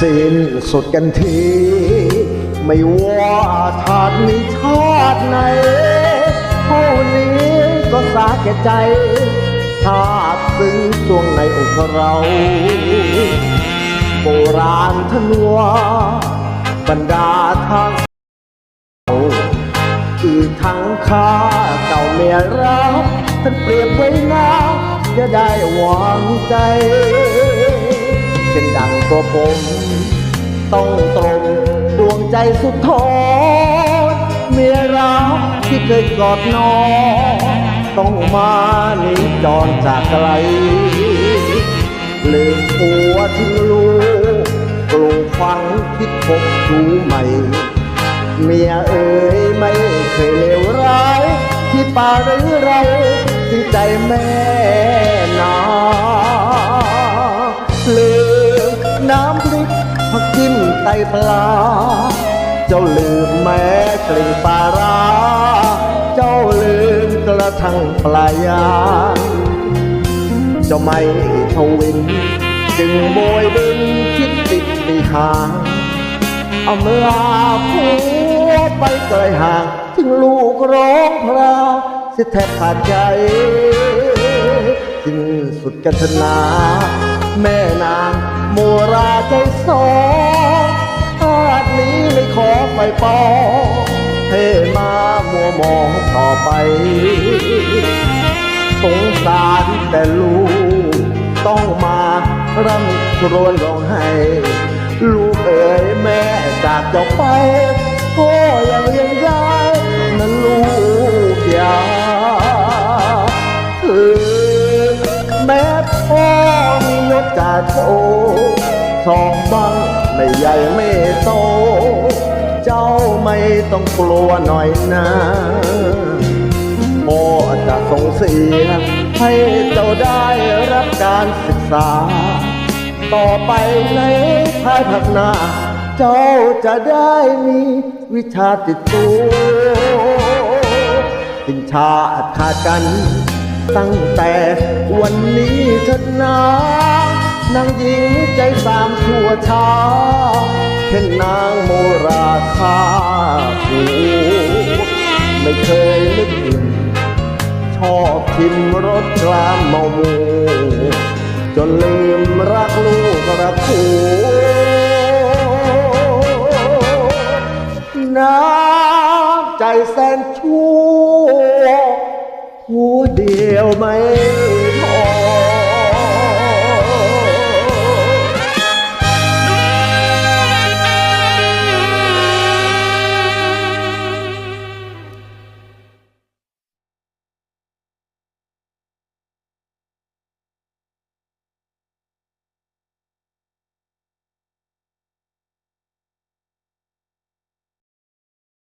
สิ้นสุดกันที ไม่ว่าชาตินี้ชาติไหนเท่านี้ก็สาแก่ใจชาติซึ้งดวงในอกเราโบราณทนวบรรดาทางคือทั้งข้าเก่าเมียรักท่านเปรียบไว้นะจะได้หวังใจ เป็นดังตัวผม ต้องตรงดวงใจสุดทนเมียรักที่เคยกอดนอนต้องมาหนีจรจากไกลลืมผัวทิ้งลูกปลูกฝังคิดพบชูใหม่ เมียเอ๋ยไม่เคยเลวร้าย ที่ป่าหรือไรที่ใจแม่ ไตปลา เจ้าลืมแม้กลิ่นปลาร้า เจ้าลืมกระทั่งปลายาเจ้าไม่ทวิน จึงโบยบินคิดติดปีหาอำลาผัวไปไกลห่าง ถึงลูกร้องพราสิแทบขาดใจสิ้นสุดกันนา แม่นางโมราใจสอง ปองให้มามัวมองต่อไป สงสารแต่ลูก ต้องมาร่ำครวญร้องไห้ ลูกเอ๋ยแม่จากเจ้าไปก็ยังเลี้ยงได้นั้นลูกอย่าแม่พ่อมียศจ่าโทสองบังไม่ใหญ่ไม่โต ไม่ต้องกลัวหน่อยนะพ่อจะส่งเสีย ให้เจ้าได้รับการศึกษา ต่อไปในภายภาคหน้า เจ้าจะได้มีวิชาติดตัวสิงชาขาดกัน ตั้งแต่วันนี้เถิดนา นางหญิงใจสามชั่วช้าเช่นนางโมราคาผูไม่เคยนึกถึงชอบชิมรสกลามเมามูจนลืมรักลูกรักผัวน้ำใจแสนชั่วหัวเดียวไม่